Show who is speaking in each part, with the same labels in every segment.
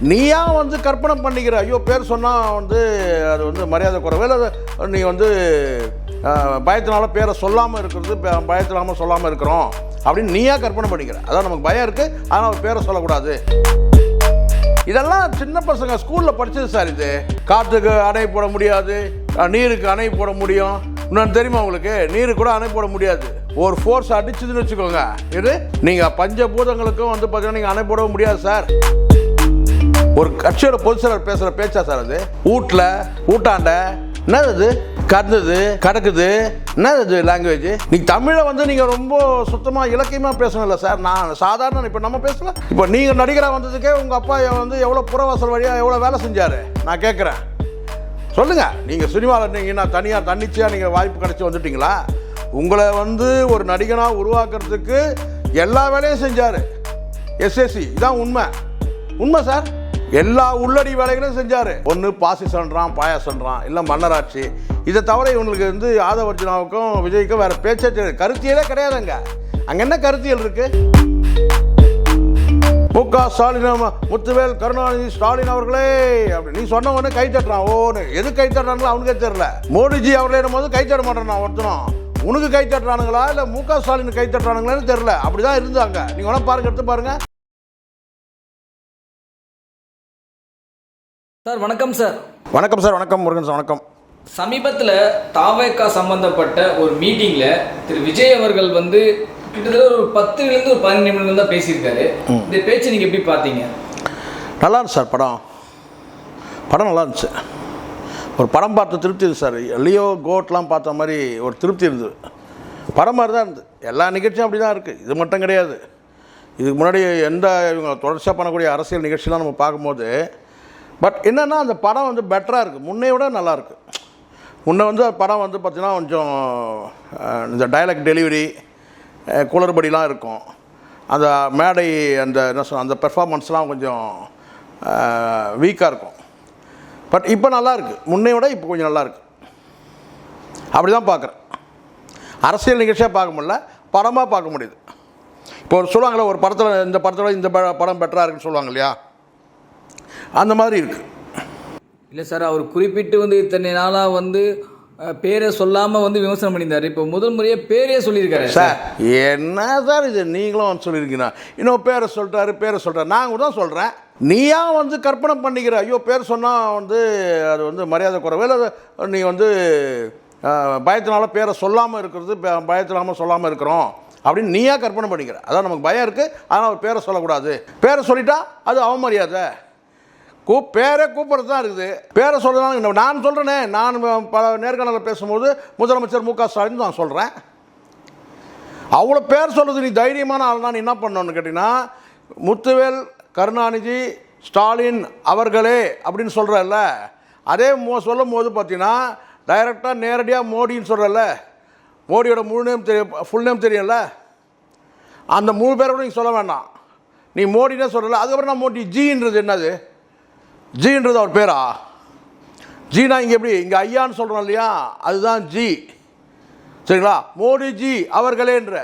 Speaker 1: நீயா வந்து கற்பனை பண்ணிக்கிற ஐயோ பேர் சொன்னால் வந்து அது வந்து மரியாதை குறைவு. இல்லை நீ வந்து பயத்தினால பேரை சொல்லாமல் இருக்கிறது ப- சொல்லாமல் இருக்கிறோம் அப்படின்னு நீயா கற்பனை பண்ணிக்கிற. அதான் நமக்கு பயம் இருக்குது ஆனால் அவர் பேரை சொல்லக்கூடாது. இதெல்லாம் சின்ன பசங்க ஸ்கூலில் படிச்சது சார் இது. காற்றுக்கு அணை போட முடியாது. நீருக்கு அணை போட முடியும். இன்னொன்று தெரியுமா உங்களுக்கு? நீருக்கு கூட அணை போட முடியாது. ஒரு ஃபோர்ஸ் அடிச்சதுன்னு வச்சுக்கோங்க. இது நீங்கள் பஞ்சபூதங்களுக்கும் வந்து பார்த்தீங்கன்னா நீங்கள் அணை போடவும் முடியாது சார் ஒரு கட்சியோட பொதுச்செயலர் பேசுகிற பேச்சா சார் அது? வீட்டில் ஊட்டாண்ட என்னது? அது கடக்குது என்னது லாங்குவேஜ் நீங்க தமிழை வந்து நீங்கள் ரொம்ப சுத்தமாக இலக்கியமாக இல்லை சார். நான் சாதாரண இப்போ நம்ம பேசல. இப்போ நீங்கள் நடிகராக வந்ததுக்கே உங்கள் அப்பா வந்து எவ்வளோ புறவாசல் வழியாக எவ்வளோ வேலை செஞ்சார்? நான் கேட்குறேன் சொல்லுங்க. நீங்கள் சினிமாவில் இருந்தீங்கன்னா தனியாக தன்னிச்சையாக நீங்கள் வாய்ப்பு கிடைச்சி வந்துட்டீங்களா? உங்களை வந்து ஒரு நடிகனாக உருவாக்குறதுக்கு எல்லா வேலையும் செஞ்சார். எஸ்எஸ்சி இதான் உண்மை. உண்மை சார். எல்லா உள்ளடி வேலைகளும் செஞ்சார். ஒன்று பாசி சொல்கிறான் பாயாசன்றான் இல்லை மன்னராட்சி. இதை தவிர இவங்களுக்கு வந்து ஆதவர்ஜுனாவுக்கும் விஜய்க்கும் வேறு பேச்சே தெரியாது. கருத்தியலே கிடையாதுங்க. அங்கே என்ன கருத்தியல் இருக்குது மு க ஸ்டாலின் முத்துவேல் கருணாநிதி ஸ்டாலின் அவர்களே அப்படி நீ சொன்ன உடனே கை தட்டுறான். ஓன்னு எது கை தட்டுறாங்களோ அவனுக்கே தெரியல. மோடிஜி அவர்களே போது கை தட்ட மாட்டேன் ஒருத்தனும். உனக்கு கை தட்டுறானுங்களா? இல்லை மு க ஸ்டாலின் கை தட்டுறானுங்களான்னு தெரியல. அப்படிதான் இருந்தாங்க. நீங்கள் வேணா பாருங்க எடுத்து பாருங்க.
Speaker 2: சார் வணக்கம் சார்.
Speaker 1: வணக்கம் சார் வணக்கம் முருகன் சார் வணக்கம்.
Speaker 2: சமீபத்தில் தாவேக்கா சம்பந்தப்பட்ட ஒரு மீட்டிங்கில் திரு விஜய் அவர்கள் வந்து கிட்டத்தட்ட ஒரு பத்துலேருந்து ஒரு பதினஞ்சு நிமிடம் தான் பேசியிருக்காரு. இந்த பேச்சை நீங்கள் எப்படி பார்த்தீங்க?
Speaker 1: நல்லா இருந்துச்சு சார் படம். படம் நல்லா இருந்துச்சு. ஒரு படம் பார்த்த திருப்தி இருந்துச்சு சார். லியோ கோட்லாம் பார்த்த மாதிரி ஒரு திருப்தி இருந்தது. படம் மாதிரி தான் இருந்தது. எல்லா நிகழ்ச்சியும் அப்படி தான் இருக்குது இது மட்டும் கிடையாது. இதுக்கு முன்னாடி எந்த இவங்க தொடர்ச்சியாக பண்ணக்கூடிய அரசியல் நிகழ்ச்சிலாம் நம்ம பார்க்கும்போது பட் என்னென்னா அந்த படம் வந்து பெட்டராக இருக்குது முன்னை விட நல்லா இருக்கு. வந்து படம் வந்து பார்த்திங்கன்னா கொஞ்சம் இந்த டைலாக் டெலிவரி குளறுபடிலாம் இருக்கும். அந்த மேடை அந்த என்ன சொல் அந்த பெர்ஃபார்மன்ஸ்லாம் கொஞ்சம் வீக்காக இருக்கும். பட் இப்போ நல்லா இருக்கு. விட இப்போ கொஞ்சம் நல்லாயிருக்கு அப்படி தான் பார்க்குறேன் அரசியல் நிகழ்ச்சியாக பார்க்க முடியல. படமாக பார்க்க முடியுது. இப்போ ஒரு சொல்லுவாங்களே ஒரு படத்தில் இந்த படத்தில் இந்த படம் பெட்டராக இருக்குன்னு சொல்லுவாங்க இல்லையா? அந்த மாதிரி இருக்குது
Speaker 2: இல்லை சார் அவர் குறிப்பிட்டு வந்து இத்தனை நாளாக வந்து பேரை சொல்லாமல் வந்து விமர்சனம் பண்ணியிருந்தாரு. இப்போ முதல் முறையாக பேரே சொல்லியிருக்காரு.
Speaker 1: சார் என்ன சார் இது நீங்களும் சொல்லியிருக்கீங்க. இன்னும் பேரை சொல்லிட்டாரு பேரை சொல்கிறாரு நாங்கள் தான் சொல்கிறேன் நீயா வந்து கற்பனை பண்ணிக்கிற ஐயோ பேர் சொன்னால் வந்து அது வந்து மரியாதை குறைவு. இல்லை நீ வந்து பயத்தினால பேரை சொல்லாமல் இருக்கிறது ப- பயத்தினால சொல்லாமல் இருக்கிறோம் அப்படின்னு நீயா கற்பனை பண்ணிக்கிற. அதான் நமக்கு பயம் இருக்குது அதனால் அவர் பேரை சொல்லக்கூடாது. பேரை சொல்லிட்டா அது அவமரியாதை. கூ பேரே கூப்பிட்றது தான் இருக்குது. பேரை சொல்லலாம் நான் சொல்கிறேனே நான் பல நேர்காணலில் பேசும்போது முதலமைச்சர் மு க ஸ்டாலின் நான் சொல்கிறேன் அவ்வளோ பேர் சொல்கிறது நீ தைரியமான ஆள் நான் என்ன பண்ணோன்னு கேட்டிங்கன்னா முத்துவேல் கருணாநிதி ஸ்டாலின் அவர்களே அப்படின்னு சொல்கிறல்ல அதே மோ சொல்லும் போது பார்த்தீங்கன்னா டைரெக்டாக நேரடியாக மோடின்னு சொல்கிறல்ல மோடியோட முழு நேம் தெரியும் ஃபுல் நேம் தெரியும்ல. அந்த மூணு பேரை கூட சொல்ல வேண்டாம். நீ மோடினே சொல்லலை. அதுக்கப்புறம் நான் மோடி ஜின்றது என்னது? ஜின்றது அவர் பேரா? ஜினா இங்கே எப்படி? இங்கே ஐயான்னு சொல்கிறோம் இல்லையா? அதுதான் ஜி. சரிங்களா? மோடிஜி அவர்களேன்ற.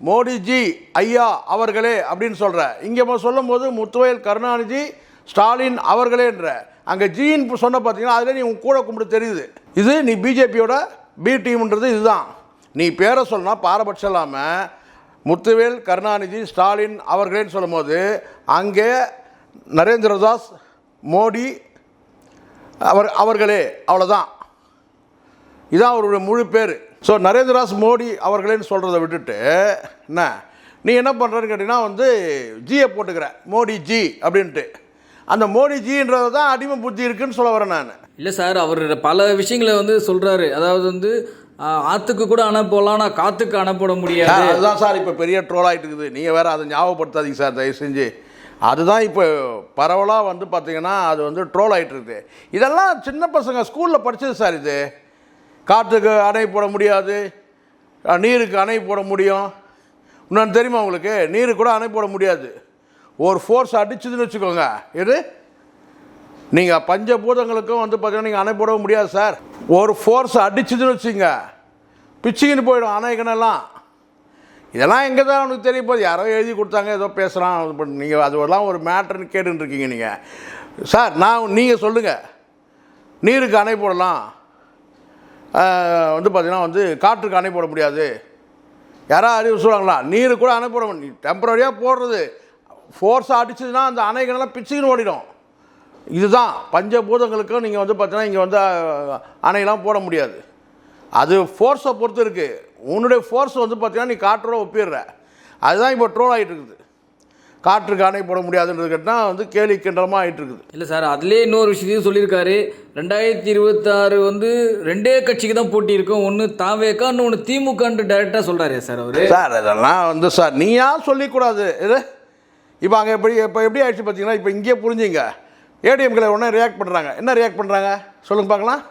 Speaker 1: மோடிஜி ஐயா அவர்களே அப்படின்னு சொல்கிற இங்கே சொல்லும்போது முத்துவேல் கருணாநிதி ஸ்டாலின் அவர்களேன்ற. அங்கே ஜின்னு சொன்ன பார்த்தீங்கன்னா அதில் நீ உன் கூட கும்பிட்டு தெரியுது. இது நீ பிஜேபியோட பி டீம்ன்றது இதுதான். நீ பேரை சொன்னால் பாரபட்சம் இல்லாமல் முத்துவேல் கருணாநிதி ஸ்டாலின் அவர்களேன்னு சொல்லும்போது அங்கே நரேந்திரதாஸ் மோடி அவர் அவர்களே அவ்வளோதான் இதான் அவருடைய முழு பேர். ஸோ நரேந்திரதாஸ் மோடி அவர்களேன்னு சொல்கிறத விட்டுட்டு என்ன? நீ என்ன பண்ணுறன்னு கேட்டிங்கன்னா வந்து ஜியை போட்டுக்கிற. மோடி ஜி அப்படின்ட்டு. அந்த மோடி ஜின்றது தான் அடிமை புத்தி இருக்குன்னு சொல்ல வரேன் நான்.
Speaker 2: இல்லை சார் அவர் பல விஷயங்களை வந்து சொல்கிறாரு அதாவது வந்து ஆத்துக்கு கூட அனுப்பலாம் ஆனால் காத்துக்கு அனுப்ப முடியாது.
Speaker 1: அதுதான் சார் இப்போ பெரிய ட்ரோல் ஆகிட்டு இருக்குது. நீங்கள் வேறு அதை ஞாபகப்படுத்தாதீங்க சார் தயவு செஞ்சு. அதுதான் இப்போ பரவலாக வந்து பார்த்தீங்கன்னா அது வந்து ட்ரோல் ஆகிட்டுருக்குது இதெல்லாம் சின்ன பசங்க ஸ்கூலில் படித்தது சார் இது. காற்றுக்கு அணை போட முடியாது. நீருக்கு அணை போட முடியும். இன்னொன்று தெரியுமா உங்களுக்கு? நீருக்கு கூட அணை போட முடியாது. ஒரு ஃபோர்ஸ் அடிச்சதுன்னு வச்சுக்கோங்க. எது? நீங்கள் பஞ்சபூதங்களுக்கும் வந்து பார்த்தீங்கன்னா நீங்கள் அணை போடவும் முடியாது சார் ஒரு ஃபோர்ஸ் அடிச்சதுன்னு வச்சுங்க. பிச்சுக்கின்னு போயிடும் அணைகணெல்லாம் இதெல்லாம் எங்கே தான் உனக்கு தெரிய போகுது? யாரோ எழுதி கொடுத்தாங்க ஏதோ பேசுகிறான் நீங்கள் அதெல்லாம் ஒரு மேட்ருன்னு கேட்டுன்னு இருக்கீங்க நீங்கள் சார் நான் நீங்கள் சொல்லுங்கள் நீருக்கு அணை போடலாம். வந்து பார்த்தீங்கன்னா வந்து காற்றுக்கு அணை போட முடியாது. யாராவது அறிவு சொல்லுவாங்களா? நீர் கூட அணை போட முடியும். டெம்பரரியாக போடுறது. ஃபோர்ஸாக அடிச்சதுன்னா அந்த அணைகளெல்லாம் பிச்சுக்குன்னு ஓடிடும். இதுதான். பஞ்சபூதங்களுக்கும் நீங்கள் வந்து பார்த்தீங்கன்னா இங்கே வந்து அணையெல்லாம் போட முடியாது. அது ஃபோர்ஸை பொறுத்து இருக்குது உன்னுடைய ஃபோர்ஸ் வந்து பார்த்தீங்கன்னா நீ காற்றோட ஒப்பிடுற. அதுதான் இப்போ ட்ரோல் ஆகிட்டு இருக்குது காற்றுக்கு அணை போட முடியாதுன்றது கேட்டால் வந்து கேலி கிண்டலமாக ஆகிட்டு இருக்குது
Speaker 2: இல்லை சார் அதுலேயே இன்னொரு விஷயத்தையும் சொல்லியிருக்காரு. ரெண்டாயிரத்தி இருபத்தாறு வந்து ரெண்டே கட்சிக்கு தான் போட்டி இருக்கும். ஒன்று தாவேக்கா இன்னொன்று திமுகன்ட்டு டைரெக்டாக சொல்கிறாரு சார் அவர்.
Speaker 1: சார் இதெல்லாம் வந்து சார் நீயா சொல்லிக்கூடாது. இது இப்போ அங்கே எப்படி இப்போ எப்படி ஆயிடுச்சு பார்த்தீங்கன்னா இப்போ இங்கேயே புரிஞ்சுங்க. ஏடிஎம்கில் உடனே ரியாக்ட் பண்ணுறாங்க என்ன ரியாக்ட் பண்ணுறாங்க சொல்லுங்க பார்க்கலாம்.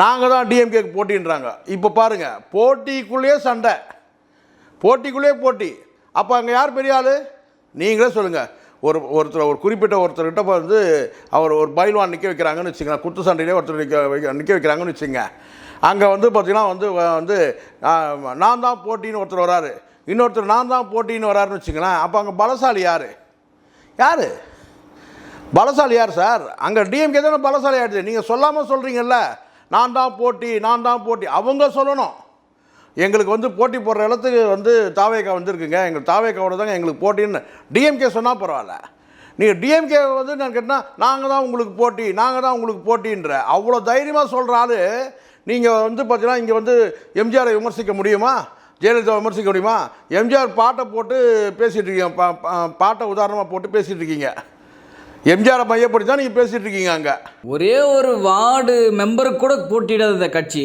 Speaker 1: நாங்கள் தான் டிஎம்கேக்கு போட்டின்றாங்க. இப்போ பாருங்கள் போட்டிக்குள்ளேயே சண்டை. போட்டிக்குள்ளேயே போட்டி. அப்போ அங்கே யார் பெரிய ஆள்? நீங்களே சொல்லுங்கள் ஒரு ஒருத்தர் ஒரு குறிப்பிட்ட ஒருத்தர்கிட்ட வந்து அவர் ஒரு பைல்வான் நிற்க வைக்கிறாங்கன்னு வச்சுங்க குத்து சண்டையிலே ஒருத்தர் நிற்க வைக்க நிற்க வைக்கிறாங்கன்னு வச்சுங்க அங்கே வந்து பார்த்திங்கன்னா வந்து வந்து நான் தான் போட்டின்னு ஒருத்தர் வராரு. இன்னொருத்தர் நான் தான் போட்டின்னு வராருன்னு வச்சுங்களேன் அப்போ அங்கே பலசாலி யார்? யார்? பலசாலி யார் சார்? அங்கே டிஎம்கே தானே பலசாலி ஆகிடுது நீங்கள் சொல்லாமல் சொல்கிறீங்கல்ல நான் தான் போட்டி நான் தான் போட்டி. அவங்க சொல்லணும். எங்களுக்கு வந்து போட்டி போடுற இடத்துக்கு வந்து தாவேக்கா வந்திருக்குங்க. எங்களுக்கு தாவேக்காவோட தாங்க எங்களுக்கு போட்டின்னு டிஎம்கே சொன்னால் பரவாயில்ல. நீங்கள் டிஎம்கே வந்து நான் கேட்டால் நாங்கள் தான் உங்களுக்கு போட்டி நாங்கள் தான் உங்களுக்கு போட்டின்ற. அவ்வளோ தைரியமாக சொல்கிற ஆள் நீங்கள் வந்து பார்த்தீங்கன்னா இங்கே வந்து எம்ஜிஆரை விமர்சிக்க முடியுமா? ஜெயலலிதா விமர்சிக்க முடியுமா? எம்ஜிஆர் பாட்டை போட்டு பேசிகிட்டு இருக்கீங்க. பா- பாட்டை உதாரணமாக போட்டு பேசிகிட்டு இருக்கீங்க. எம்ஜிஆரை மையப்படுத்தி தான் நீங்கள் பேசிகிட்டு இருக்கீங்க அங்கே.
Speaker 2: ஒரே ஒரு வார்டு மெம்பருக்கு கூட போட்டியிடாத இந்த கட்சி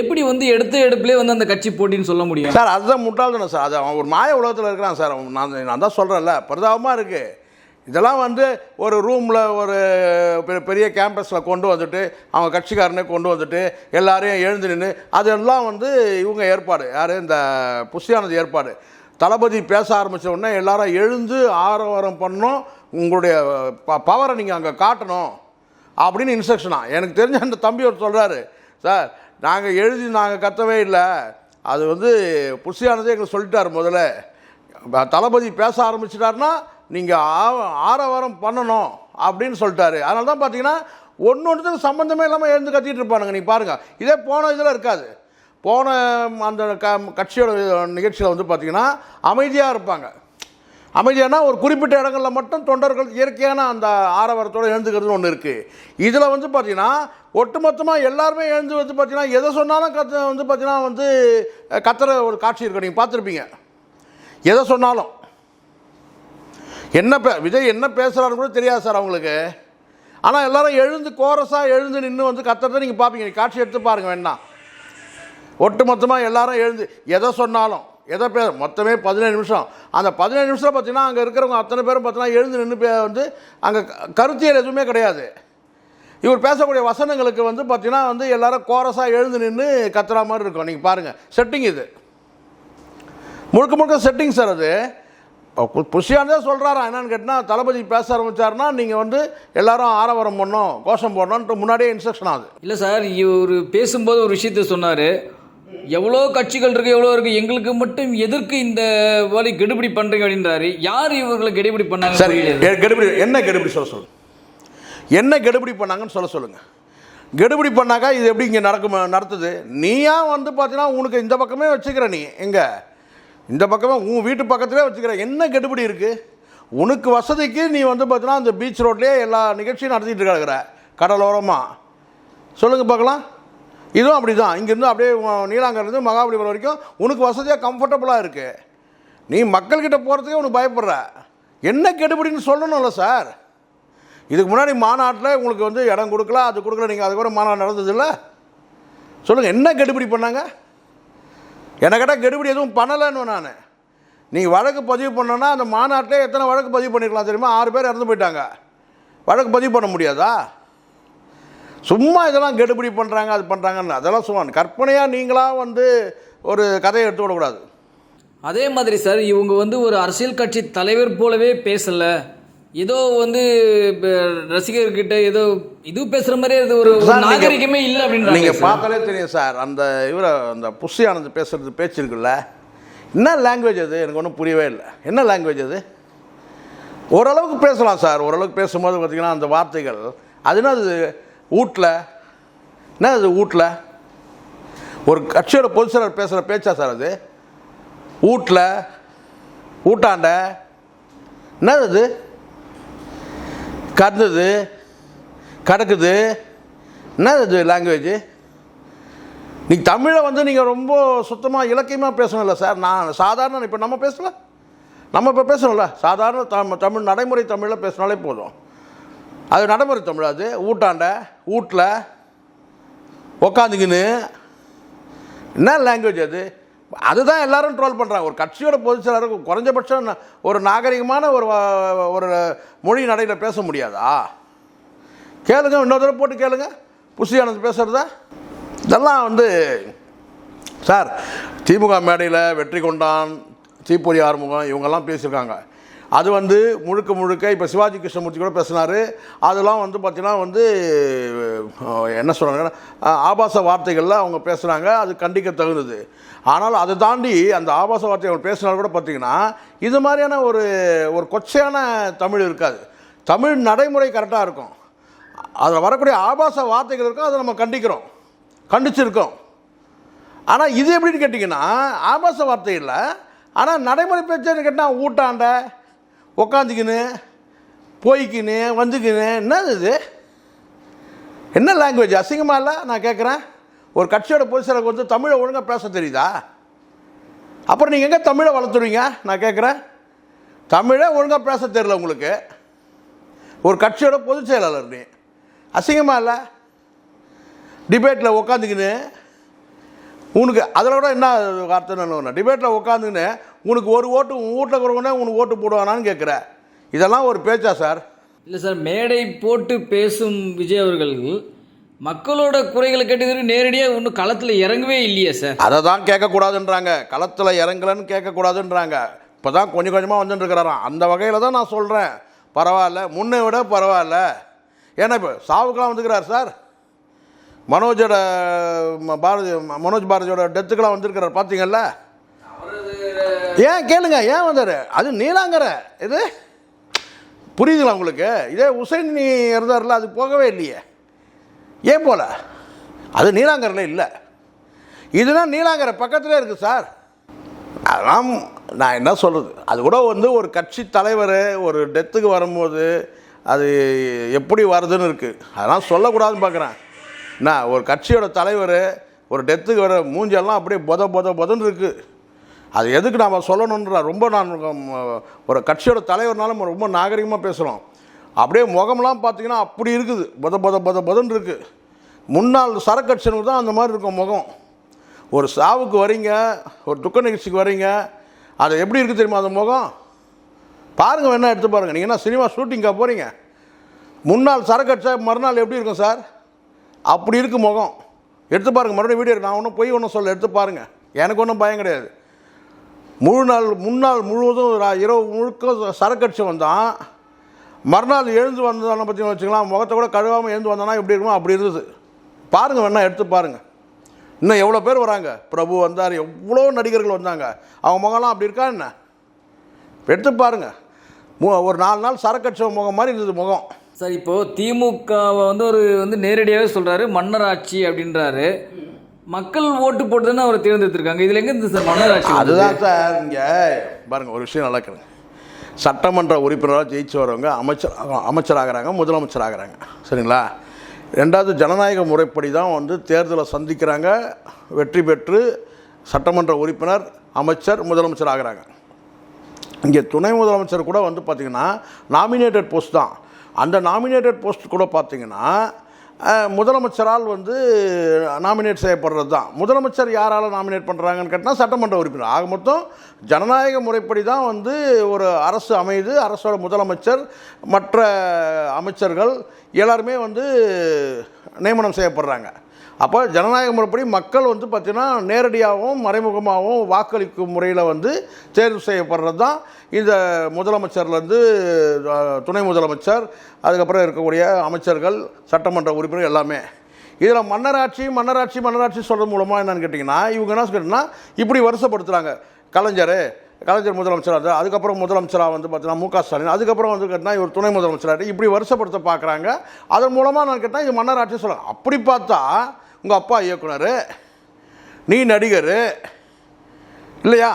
Speaker 2: எப்படி வந்து எடுத்த எடுப்புலேயே வந்து அந்த கட்சி போட்டின்னு சொல்ல முடியும்?
Speaker 1: சார் அதுதான் முட்டாள்தானே சார். அது அவன் ஒரு மாய உலகத்தில் இருக்கிறான் சார். அவன் நான் நான் தான் சொல்கிறேன்ல பரிதாபமாக இருக்குது இதெல்லாம் வந்து ஒரு ரூமில் ஒரு பெரிய கேம்பஸில் கொண்டு வந்துட்டு அவங்க கட்சிக்காரனே கொண்டு வந்துட்டு எல்லாரையும் எழுந்து நின்று அதெல்லாம் வந்து இவங்க ஏற்பாடு. யார்? இந்த புஷியானது ஏற்பாடு. தளபதி பேச ஆரம்பித்த உடனே எல்லாரும் எழுந்து ஆரவாரம் பண்ணணும் உங்களுடைய ப பவரை நீங்கள் அங்கே காட்டணும் அப்படின்னு இன்ஸ்ட்ரக்ஷனா எனக்கு தெரிஞ்ச அந்த தம்பி ஒரு சொல்கிறாரு சார் நாங்கள் எழுதி நாங்கள் கத்தவே இல்லை. அது வந்து புஷியானதே எங்களுக்கு சொல்லிட்டார் முதல்ல. தளபதி பேச ஆரம்பிச்சிட்டாருன்னா நீங்கள் ஆரவாரம் பண்ணணும் அப்படின்னு சொல்லிட்டாரு. அதனால தான் பார்த்தீங்கன்னா ஒன்று ஒன்றுத்துக்கு சம்மந்தமே இல்லாமல் எழுந்து கத்திட்டு இருப்பானுங்க. நீங்கள் பாருங்கள் இதே போன இதில் இருக்காது. போன அந்த க கட்சியோட நிகழ்ச்சியில் வந்து பார்த்தீங்கன்னா அமைதியாக இருப்பாங்க. அமைதியானா? ஒரு குறிப்பிட்ட இடங்களில் மட்டும் தொண்டர்கள் இயற்கையான அந்த ஆரவாரத்தோடு எழுந்துக்கிறதுன்னு ஒன்று இருக்குது இதில் வந்து பார்த்திங்கன்னா ஒட்டுமொத்தமாக எல்லாருமே எழுந்து வந்து பார்த்தீங்கன்னா எதை சொன்னாலும் கத்து வந்து பார்த்தீங்கன்னா வந்து கத்துற ஒரு காட்சி இருக்கும் நீங்கள் பார்த்துருப்பீங்க. எதை சொன்னாலும். என்ன பே விஜய் என்ன பேசுகிறாருன்னு கூட தெரியாது சார் அவங்களுக்கு. ஆனால் எல்லாரும் எழுந்து கோரஸாக எழுந்து நின்று வந்து கத்துறதை நீங்கள் பார்ப்பீங்க. காட்சி எடுத்து பாருங்கள் வேணா. ஒட்டுமொத்தமாக எல்லாரும் எழுந்து எதை சொன்னாலும். எதை பேர் மொத்தமே பதினேழு நிமிஷம். அந்த பதினேழு நிமிஷம் பார்த்தீங்கன்னா அங்கே இருக்கிறவங்க அத்தனை பேரும் பார்த்தீங்கன்னா எழுந்து நின்று வந்து அங்கே கருத்தியல் எதுவுமே கிடையாது. இவர் பேசக்கூடிய வசனங்களுக்கு வந்து பார்த்தீங்கன்னா வந்து எல்லாரும் கோரஸாக எழுந்து நின்று கத்துற மாதிரி இருக்கும். நீங்கள் பாருங்கள் செட்டிங் இது. முழுக்க முழுக்க செட்டிங் சார் அது. புஷியானதே சொல்கிறாரா என்னன்னு கேட்டால் தளபதி பேச ஆரம்பித்தாருன்னா நீங்கள் வந்து எல்லாரும் ஆரவாரம் பண்ணணும் கோஷம் போடணுன்ட்டு முன்னாடியே இன்ஸ்ட்ரக்ஷன் ஆகுது
Speaker 2: இல்லை சார் இவர் பேசும்போது ஒரு விஷயத்த சொன்னார். எவ்வளோ கட்சிகள் இருக்குது எவ்வளோ இருக்குது எங்களுக்கு மட்டும் எதற்கு இந்த வேலை கெடுபிடி பண்ணுறீங்க அப்படின்றாரு. யார் இவர்களை கெடுபிடி பண்ணாங்க
Speaker 1: சரி கெடுபிடி என்ன கெடுபிடி சொல்ல சொல்லுங்க? என்ன கெடுபிடி பண்ணாங்கன்னு சொல்ல சொல்லுங்க. கெடுபிடி பண்ணாக்கா இது எப்படி இங்கே நடக்கும் நடத்துது? நீயா வந்து பார்த்தீங்கன்னா உனக்கு இந்த பக்கமே வச்சுக்கிற நீ எங்க? இந்த பக்கமே உன் வீட்டு பக்கத்துலேயே வச்சுக்கிற என்ன கெடுபிடி இருக்குது உனக்கு வசதிக்கு நீ வந்து பார்த்தீங்கன்னா அந்த பீச் ரோட்லேயே எல்லா நிகழ்ச்சியும் நடத்திட்டு இருக்கிற கடலோரமாக சொல்லுங்கள் பார்க்கலாம். இதுவும் அப்படி தான் இங்கேருந்து அப்படியே உ- மகாபலிபுரம் வரைக்கும் உனக்கு வசதியாக கம்ஃபர்டபுளாக இருக்குது நீ மக்கள்கிட்ட போகிறதுக்கே உனக்கு பயப்படுற. என்ன கெடுபிடின்னு சொல்லணும்ல சார். இதுக்கு முன்னாடி மாநாட்டில் உங்களுக்கு வந்து இடம் கொடுக்கல அது கொடுக்கல நீங்கள் அதுக்கப்புறம் மாநாடு நடந்ததில்ல. சொல்லுங்கள் என்ன கெடுபிடி பண்ணாங்க? என்னை கேட்டால் கெடுபிடி எதுவும் பண்ணலைன்னு நான். நீங்கள் வழக்கு பதிவு பண்ணோன்னா அந்த மாநாட்டில் எத்தனை வழக்கு பதிவு பண்ணிருக்கலாம் தெரியுமா? ஆறு பேர் இறந்து போயிட்டாங்க. வழக்கு பதிவு பண்ண முடியாதா? சும்மா இதெல்லாம் கெடுபிடி பண்ணுறாங்க அது பண்ணுறாங்கன்னு அதெல்லாம் சும்மா கற்பனையாக நீங்களாக வந்து ஒரு கதையை எடுத்து விடக்கூடாது.
Speaker 2: அதே மாதிரி சார் இவங்க வந்து ஒரு அரசியல் கட்சி தலைவர் போலவே பேசல. ஏதோ வந்து இப்ப ரசிகர்கிட்ட ஏதோ இது பேசுற மாதிரியே இது ஒரு நாகரிகமே இல்லை அப்படின்றாங்க
Speaker 1: நீங்கள். பார்த்தாலே தெரியும் சார் அந்த இவரை அந்த புஷி ஆனந்த் பேசுறது பேச்சு இருக்குல்ல. என்ன லாங்குவேஜ் அது? எனக்கு ஒன்றும் புரியவே இல்லை. என்ன லாங்குவேஜ் அது? ஓரளவுக்கு பேசலாம் சார். ஓரளவுக்கு பேசும்போது பார்த்தீங்கன்னா அந்த வார்த்தைகள் அது என்ன அது வீட்டில் என்ன அது வீட்டில் ஒரு கட்சியோட பொதுச் பேசுகிற பேச்சா சார் அது? வீட்டில் ஊட்டாண்ட. என்னது அது கறந்தது கிடக்குது. என்னது அது லாங்குவேஜ் நீங்கள் தமிழை வந்து நீங்கள் ரொம்ப சுத்தமாக இலக்கியமாக பேசணும்ல சார். நான் சாதாரண இப்போ நம்ம பேசல. நம்ம இப்போ பேசணும்ல. சாதாரண தமிழ் நடைமுறை தமிழில் பேசினாலே போதும். அது நடைமுறை தமிழ் அது. ஊட்டாண்ட வீட்டில் உக்காந்துக்கின்னு. என்ன லாங்குவேஜ் அது? அதுதான் எல்லாரும் ட்ரோல் பண்ணுறாங்க ஒரு கட்சியோட பொதுச் செயலாளர் குறைஞ்சபட்சம் ஒரு நாகரிகமான ஒரு ஒரு மொழி நடையில் பேச முடியாதா? கேளுங்க இன்னொரு தடவை போட்டு கேளுங்க. புஷி ஆனந்த் பேசுகிறதா இதெல்லாம் வந்து சார் திமுக மேடையில் வெற்றி கொண்டான் தீப்பொறி ஆறுமுகம் இவங்கெல்லாம் பேசியிருக்காங்க. அது வந்து முழுக்க முழுக்க இப்போ சிவாஜி கிருஷ்ணமூர்த்தி கூட பேசினார். அதெல்லாம் வந்து பார்த்திங்கன்னா வந்து என்ன சொல்கிறாங்க ஆபாச வார்த்தைகளில் அவங்க பேசுகிறாங்க அது கண்டிக்க தகுந்தது. ஆனால் அதை தாண்டி அந்த ஆபாச வார்த்தை அவங்க பேசினாலும் கூட பார்த்திங்கன்னா இது மாதிரியான ஒரு ஒரு கொச்சையான தமிழ் இருக்காது. தமிழ் நடைமுறை கரெக்டாக இருக்கும். அதில் வரக்கூடிய ஆபாச வார்த்தைகள் இருக்கும் அதை நம்ம கண்டிக்கிறோம். கண்டிச்சிருக்கோம். ஆனால் இது எப்படின்னு கேட்டிங்கன்னா ஆபாச வார்த்தை இல்லை. ஆனால் நடைமுறை பேச்சுன்னு கேட்டால் ஊட்டாண்ட உக்காந்துக்கின்னு போய்க்கின்னு வந்துக்கின்னு என்னது இது? என்ன லாங்குவேஜ் அசிங்கமாக இல்லை? நான் கேட்குறேன் ஒரு கட்சியோட பொதுச்செயலருக்கு வந்து தமிழை ஒழுங்காக பேச தெரியுதா? அப்புறம் நீங்கள் எங்கே தமிழை வளர்த்துறீங்க? நான் கேட்குறேன் தமிழே ஒழுங்காக பேச தெரியல உங்களுக்கு. ஒரு கட்சியோட பொதுச் செயலாளர் நீ. அசிங்கமாக இல்லை? டிபேட்டில் உக்காந்துக்கின்னு உனக்கு அதில் கூட என்ன வார்த்தை டிபேட்டில் உட்காந்துக்கின்னு உனக்கு ஒரு ஓட்டு உன் வீட்டில் இருக்கிறவனே உனக்கு ஓட்டு போடுவானான்னு கேட்குற. இதெல்லாம் ஒரு பேச்சா சார்?
Speaker 2: இல்லை சார் மேடை போட்டு பேசும் விஜய் அவர்கள் மக்களோட குறைகளை கேட்டுக்கிட்டு நேரடியாக ஒன்றும் களத்தில் இறங்கவே இல்லையே சார்.
Speaker 1: அதை தான் கேட்கக்கூடாதுன்றாங்க. களத்தில் இறங்கலன்னு கேட்கக்கூடாதுன்றாங்க. இப்போ தான் கொஞ்சம் கொஞ்சமாக வந்துட்டுருக்கிறாராம் அந்த வகையில் தான் நான் சொல்கிறேன் பரவாயில்ல முன்னை விட பரவாயில்ல. ஏன்னா இப்போ சாவுக்கெலாம் வந்துக்கிறார் சார். மனோஜோட பாரதி மனோஜ் பாரதியோட டெத்துக்கெலாம் வந்திருக்கிறார் பார்த்தீங்கல்ல ஏன் கேளுங்க ஏன் வந்தார்? அது நீலாங்கரை. இது? புரியுதுங்களா உங்களுக்கு? இதே உசைன் நீ இருந்தார்ல அது போகவே இல்லையே. ஏன் போல? அது நீலாங்கரில் இல்லை. இதுனா நீலாங்கரை பக்கத்தில் இருக்குது சார். அதெல்லாம் நான் என்ன சொல்கிறது அது கூட வந்து ஒரு கட்சி தலைவர் ஒரு டெத்துக்கு வரும்போது அது எப்படி வருதுன்னு இருக்குது அதெல்லாம் சொல்லக்கூடாதுன்னு பார்க்குறேன் என்ன ஒரு கட்சியோட தலைவர் ஒரு டெத்துக்கு வர மூஞ்செல்லாம் அப்படியே பொத பொத பொதன்னு இருக்குது அது எதுக்கு நாம் சொல்லணுன்ற ரொம்ப நான் ஒரு கட்சியோட தலைவர்னாலும் ரொம்ப நாகரிகமாக பேசுகிறோம் அப்படியே முகம்லாம் பார்த்தீங்கன்னா அப்படி இருக்குது. பொத பொத பொத பதன்னு இருக்குது முன்னாள் சரக்கட்சினுக்கு தான் அந்த மாதிரி இருக்கும் முகம். ஒரு சாவுக்கு வரீங்க ஒரு துக்க நிகழ்ச்சிக்கு வரீங்க அது எப்படி இருக்குது தெரியுமா அந்த முகம்? பாருங்கள் வேணா எடுத்து பாருங்கள் நீங்கள் என்ன சினிமா ஷூட்டிங்காக போகிறீங்க முன்னாள் சரக்கட்சா மறுநாள் எப்படி இருக்கும் சார்? அப்படி இருக்கு முகம். எடுத்து பாருங்கள் மறுபடியும் வீடியோ நான் ஒன்றும் போய் ஒன்றும் சொல்ல எடுத்து பாருங்கள் எனக்கு ஒன்றும் பயம் கிடையாது. முழு நாள் முன்னாள் முழுவதும் இரவு முழுக்க சரக்கடிச்சு வந்தான். மறுநாள் எழுந்து வந்ததான பற்றி வச்சுக்கலாம் முகத்தை கூட கழுவாமல் எழுந்து வந்தானா எப்படி இருக்குமோ அப்படி இருந்தது. பாருங்கள் வேணா எடுத்து பாருங்கள் இன்னும் எவ்வளோ பேர் வராங்க? பிரபு வந்தார் எவ்வளோ நடிகர்கள் வந்தாங்க? அவங்க முகம்லாம் அப்படி இருக்கா என்ன? எடுத்து பாருங்கள் மு- ஒரு நாலு நாள் சரக்கட்சம் முகம் மாதிரி இருந்தது முகம்.
Speaker 2: சார் இப்போது திமுகவை வந்து ஒரு வந்து நேரடியாகவே சொல்கிறாரு மன்னர் ஆட்சி அப்படின்றாரு. மக்கள் ஓட்டு போட்டு தானே அவரை தேர்ந்தெடுத்திருக்காங்க. இதுல எங்க இருந்து சார் மன்னர்
Speaker 1: அதுதான் சார் இங்கே பாருங்க ஒரு விஷயம் நடக்குதுங்க சட்டமன்ற உறுப்பினராக ஜெயிச்சு வரவங்க அமைச்சர் அமைச்சராகிறாங்க முதலமைச்சராகிறாங்க. சரிங்களா? ரெண்டாவது ஜனநாயக முறைப்படி தான் வந்து தேர்தலை சந்திக்கிறாங்க. வெற்றி பெற்று சட்டமன்ற உறுப்பினர் அமைச்சர் முதலமைச்சர் ஆகிறாங்க. இங்கே துணை முதலமைச்சர் கூட வந்து பார்த்திங்கன்னா நாமினேட்டட் போஸ்ட் தான். அந்த நாமினேட்டட் போஸ்ட் கூட பார்த்திங்கன்னா முதலமைச்சரால் வந்து நாமினேட் செய்யப்படுறது தான் முதலமைச்சர் யாரால் நாமினேட் பண்ணுறாங்கன்னு கேட்டால் சட்டமன்ற உறுப்பினர். ஆக மொத்தம் ஜனநாயக முறைப்படி தான் வந்து ஒரு அரசு அமைது அரசோட முதலமைச்சர் மற்ற அமைச்சர்கள் எல்லாருமே வந்து நியமனம் செய்யப்படுறாங்க. அப்போ ஜனநாயக முறைப்படி மக்கள் வந்து பார்த்திங்கன்னா நேரடியாகவும் மறைமுகமாகவும் வாக்களிக்கும் முறையில் வந்து தேர்வு செய்யப்படுறது தான் இந்த முதலமைச்சர்லேருந்து துணை முதலமைச்சர் அதுக்கப்புறம் இருக்கக்கூடிய அமைச்சர்கள் சட்டமன்ற உறுப்பினர் எல்லாமே. இதில் மன்னராட்சி மன்னராட்சி மன்னராட்சி சொல்கிறது மூலமாக என்னென்னு கேட்டிங்கன்னா இவங்க என்ன கேட்டிங்கன்னா இப்படி வருஷப்படுத்துகிறாங்க கலைஞர் கலைஞர் முதலமைச்சராக இருந்தார். அதுக்கப்புறம் முதலமைச்சராக வந்து பார்த்தீங்கன்னா மு க. ஸ்டாலின். அதுக்கப்புறம் வந்து கேட்டால் இவர் துணை முதலமைச்சராக இப்படி வருஷப்படுத்த பார்க்குறாங்க அதன் மூலமாக நான் கேட்டால் இது மன்னர் ஆட்சி சொல்லலாம் அப்படி பார்த்தா உங்கள் அப்பா இயக்குனர் நீ நடிகர் இல்லையா?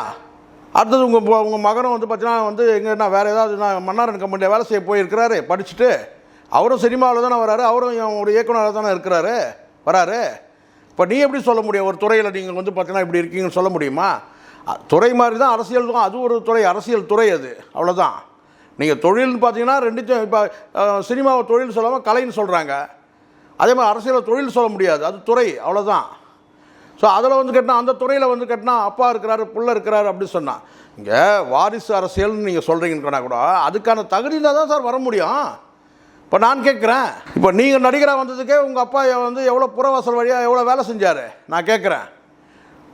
Speaker 1: அடுத்தது உங்கள் உங்கள் மகனும் வந்து பார்த்தீங்கன்னா வந்து எங்கன்னா வேறு ஏதாவது நான் மன்னாரன் கம்பெனியில் வேலை செய்ய போயிருக்கிறாரு படிச்சுட்டு. அவரும் சினிமாவில் தானே வராரு. அவரும் ஒரு இயக்குனராக தானே இருக்கிறாரு. வராரு. இப்போ நீ எப்படி சொல்ல முடியும்? ஒரு துறையில் நீங்கள் வந்து பார்த்தீங்கன்னா இப்படி இருக்கீங்கன்னு சொல்ல முடியுமா? துறை மாதிரி தான் அரசியல் தான் அது ஒரு துறை அரசியல் துறை அது. அவ்வளோதான் நீங்கள் தொழில்னு பார்த்தீங்கன்னா ரெண்டுத்தையும் இப்போ சினிமாவை தொழில் சொல்லாமல் கலைன்னு சொல்கிறாங்க அதே மாதிரி அரசியலை தொழில் சொல்ல முடியாது. அது துறை. அவ்வளோதான் ஸோ அதில் வந்து கேட்டால் அந்த துறையில் வந்து கேட்டினா அப்பா இருக்கிறாரு புள்ள இருக்கிறாரு அப்படின்னு சொன்னான் இங்கே வாரிசு அரசியல்னு நீங்கள் சொல்கிறீங்கன்னா கூட அதுக்கான தகுதியில் தான் சார் வர முடியும். இப்போ நான் கேட்குறேன் இப்போ நீங்கள் நடிகராக வந்ததுக்கே உங்கள் அப்பா வந்து எவ்வளோ புறவாசல் வழியாக எவ்வளோ வேலை செஞ்சார்? நான் கேட்குறேன்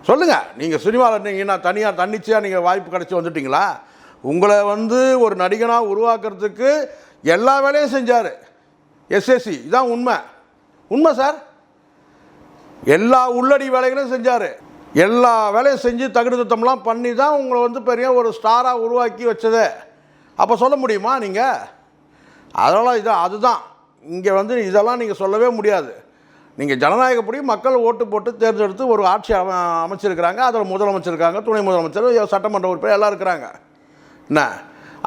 Speaker 1: சொல்லுங்கள் நீங்கள் சினிமாவில் இருந்தீங்கன்னா தனியாக தன்னிச்சையாக நீங்கள் வாய்ப்பு கிடச்சி வந்துட்டிங்களா? உங்களை வந்து ஒரு நடிகனாக உருவாக்குறதுக்கு எல்லா வேலையும் செஞ்சார். எஸ்எஸ்சி இதான் உண்மை. உண்மை சார். எல்லா உள்ளடி வேலைகளும் செஞ்சார். எல்லா வேலையும் செஞ்சு தகுடு திட்டம்லாம் பண்ணி தான் உங்களை வந்து பெரிய ஒரு ஸ்டாராக உருவாக்கி வச்சதே. அப்போ சொல்ல முடியுமா நீங்கள் அதனால் இதான் அதுதான். இங்கே வந்து இதெல்லாம் நீங்கள் சொல்லவே முடியாது. நீங்கள் ஜனநாயகப்படி மக்கள் ஓட்டு போட்டு தேர்ந்தெடுத்து ஒரு ஆட்சி அம அமைச்சிருக்கிறாங்க அதில் முதலமைச்சர் இருக்காங்க துணை முதலமைச்சர் சட்டமன்ற உறுப்பினர் எல்லாம் இருக்கிறாங்க. என்ன?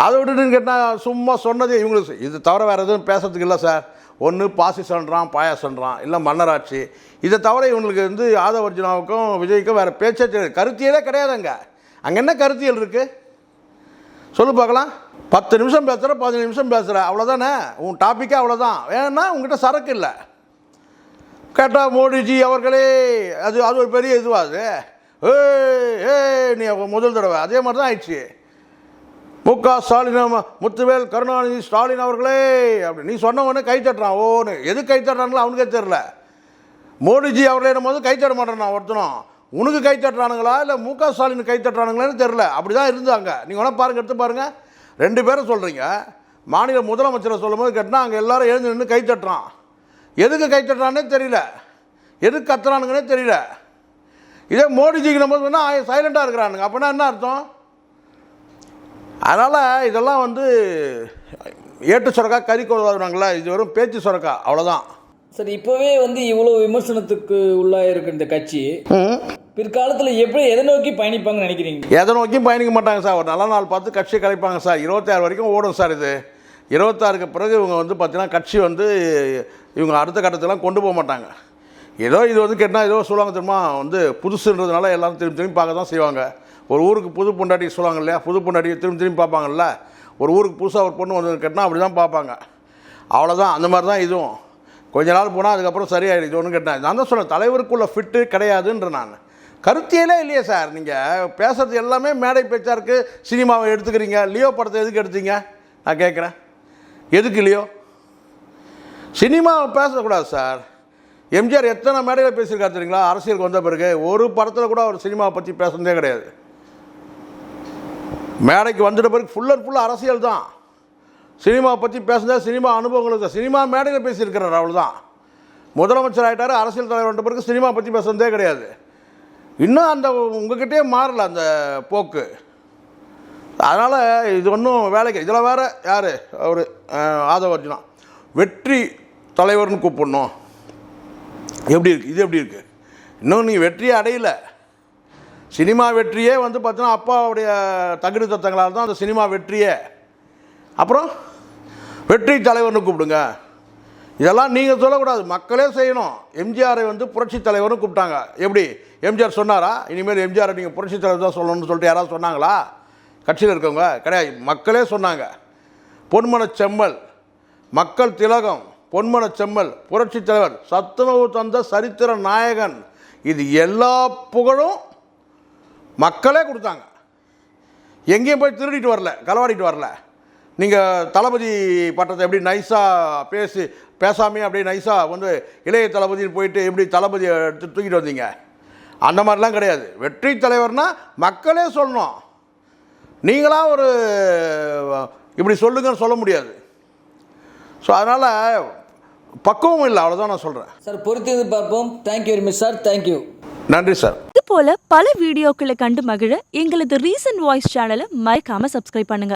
Speaker 1: அதை விட்டுட்டு கேட்டால் சும்மா சொன்னது இவங்களுக்கு இது தவிர வேறு எதுவும் பேசுறதுக்கு இல்லை சார். ஒன்று பாசிசன்றான் பாயாசன்றான் இல்லை மன்னராட்சி. இதை தவிர இவங்களுக்கு வந்து ஆதவர்ஜுனாவுக்கும் விஜய்க்கும் வேறு பேச்சே தெரியாது. கருத்தியலே கிடையாதுங்க. அங்கே என்ன கருத்தியல் இருக்குது சொல்லு பார்க்கலாம். பத்து நிமிஷம் பேசுகிற பதினஞ்சு நிமிஷம் பேசுகிற அவ்வளோதானே உன் டாப்பிக்கே அவ்வளோதான் வேணும்னா உங்ககிட்ட சரக்கு இல்லை. கேட்டால் மோடிஜி அவர்களே அது அது ஒரு பெரிய இதுவாக அது? ஏ ஏய் நீ முதல் தடவை. அதே மாதிரி தான் ஆயிடுச்சு. மு க ஸ்டாலின் முத்துவேல் கருணாநிதி ஸ்டாலின் அவர்களே அப்படி. நீ சொன்ன உடனே கை தட்டுறான். ஓன்னு எது கை தட்டுறாங்களோ அவனுக்கே தெரில மோடிஜி அவர்களே போது கை தட்ட மாட்டேறான் ஒருத்தனும். உனக்கு கை தட்டுறானுங்களா? இல்லை மு க ஸ்டாலின் கை தட்டுறானுங்களான்னு தெரில அப்படி தான் இருந்தாங்க நீங்கள் வேணால் பாருங்கள் எடுத்து பாருங்கள் ரெண்டு பேரும் சொல்கிறீங்க மாநில முதலமைச்சரை சொல்லும்போது கேட்டால் அங்கே எல்லோரும் எழுந்து நின்று கை தட்டுறான். எதுக்கு கை தட்டுறானே தெரியல. எதுக்கு கத்துறானுங்கன்னே தெரியல. இதே மோடிஜிக்கு நம்ம சொன்னா சைலண்டாக இருக்கிறானுங்க. அப்படின்னா என்ன அர்த்தம்? அதனால் இதெல்லாம் வந்து ஏட்டு சுரக்கா கறி கொள்வாங்களா இது வெறும் பேச்சு சுரக்கா அவ்வளோதான்
Speaker 2: சார் இப்போவே வந்து இவ்வளோ விமர்சனத்துக்கு உள்ளாயிருக்க இந்த கட்சி. பிற்காலத்தில் எப்படி எதை நோக்கி பயணிப்பாங்கன்னு நினைக்கிறீங்க?
Speaker 1: எதை நோக்கியும் பயணிக்க மாட்டாங்க சார். ஒரு நல்ல நாள் பார்த்து கட்சி கலைப்பாங்க சார். இருபத்தாறு வரைக்கும் ஓடும் சார் இது. இருபத்தாறுக்கு பிறகு இவங்க வந்து பார்த்திங்கன்னா கட்சி வந்து இவங்க அடுத்த கட்டத்தெல்லாம் கொண்டு போக மாட்டாங்க. ஏதோ இது வந்து கேட்டால் ஏதோ சொல்லுவாங்க தெரியுமா? வந்து புதுசுன்றதுனால எல்லோரும் திரும்பி திரும்பி பார்க்க தான் செய்வாங்க. ஒரு ஊருக்கு புது பொண்டாட்டி சொல்லுவாங்க இல்லையா? புது பொண்டாட்டியை திரும்பி திரும்பி பார்ப்பாங்கல்ல? ஒரு ஊருக்கு புதுசாக ஒரு பொண்ணு வந்து கேட்டால் அப்படி தான் பார்ப்பாங்க. அவ்வளோதான் அந்த மாதிரி தான் இதுவும். கொஞ்ச நாள் போனால் அதுக்கப்புறம் சரியாயிடுது இது ஒன்றும் கேட்டேன் நான் தான் சொன்னேன் தலைவருக்குள்ள ஃபிட்டு கிடையாதுன்ற நான். கருத்தியலே இல்லையே சார் நீங்கள் பேசுறது எல்லாமே மேடை பேச்சாக இருக்குது சினிமாவை எடுத்துக்கிறீங்க. லியோ படத்தை எதுக்கு எடுத்தீங்க? நான் கேட்குறேன் எதுக்கு இல்லையோ? சினிமாவை பேசக்கூடாது சார். எம்ஜிஆர் எத்தனை மேடையில் பேசியிருக்காரு தெரியுங்களா? அரசியலுக்கு வந்த பிறகு ஒரு படத்தில் கூட அவர் சினிமாவை பற்றி பேசுனதே கிடையாது. மேடைக்கு வந்துட்ட பிறகு ஃபுல் அண்ட் ஃபுல்லாக அரசியல் தான். சினிமாவை பற்றி பேசுனது சினிமா அனுபவங்களுக்கு தான். சினிமா மேடையில் பேசியிருக்கிறார் அவ்வளோதான் முதலமைச்சர் ஆகிட்டார் அரசியல் தலைவர் வந்த பிறகு சினிமா பற்றி பேசுனதே கிடையாது. இன்னும் அந்த உங்ககிட்டே மாறல அந்த போக்கு. அதனால் இது ஒன்றும் வேலைக்கு இதில் வேறு யார்? அவர் ஆதவர்ஜுனா. வெற்றி தலைவர்னு கூப்பிடணும். எப்படி இருக்குது இது எப்படி இருக்குது இன்னும் நீங்கள் வெற்றியே அடையலை. சினிமா வெற்றியே வந்து பார்த்தீங்கன்னா அப்பாவுடைய தகுதி தத்தங்களால் தான் அந்த சினிமா வெற்றியே. அப்புறம் வெற்றி தலைவர்னு கூப்பிடுங்க. இதெல்லாம் நீங்கள் சொல்லக்கூடாது. மக்களே செய்யணும். எம்ஜிஆரை வந்து புரட்சி தலைவர்னு கூப்பிட்டாங்க. எப்படி? எம்ஜிஆர் சொன்னாரா? இனிமேல் எம்ஜிஆரை நீங்கள் புரட்சி தலைவர் தான் சொல்லணும்னு சொல்லிட்டு யாராவது சொன்னாங்களா? கட்சியில் இருக்கவங்க கிடையாது. மக்களே சொன்னாங்க பொன்மன செம்மல் மக்கள் திலகம் பொன்மன செம்மல் புரட்சி தலைவர் சத்துணவு தந்த சரித்திர நாயகன் இது எல்லா புகழும் மக்களே கொடுத்தாங்க. எங்கேயும் போய் திருடிட்டு வரல களவாடிட்டு வரல. நீங்கள் தளபதி பட்டத்தை எப்படி நைஸாக பேசி பேசாமே அப்படியே நைஸாக வந்து இளைய தளபதின்னு போயிட்டு எப்படி தளபதியை எடுத்து தூக்கிட்டு வந்தீங்க? அந்த மாதிரிலாம் கிடையாது. வெற்றி தலைவர்னால் மக்களே சொல்லணும். நீங்களா ஒரு இப்படி சொல்லுங்கன்னு சொல்ல முடியாது. ஸோ அதனால் பக்குவம் இல்லை அவ்வளோதான் நான் சொல்கிறேன்
Speaker 2: சார் பொறுத்திருந்து பார்ப்போம். Thank you very much sir thank you
Speaker 1: நன்றி சார்
Speaker 3: இது போல பல வீடியோக்களை கண்டு மகிழ எங்களது ரீசன்ட் வாய்ஸ் சேனலை மறக்காம சப்ஸ்கிரைப் பண்ணுங்க.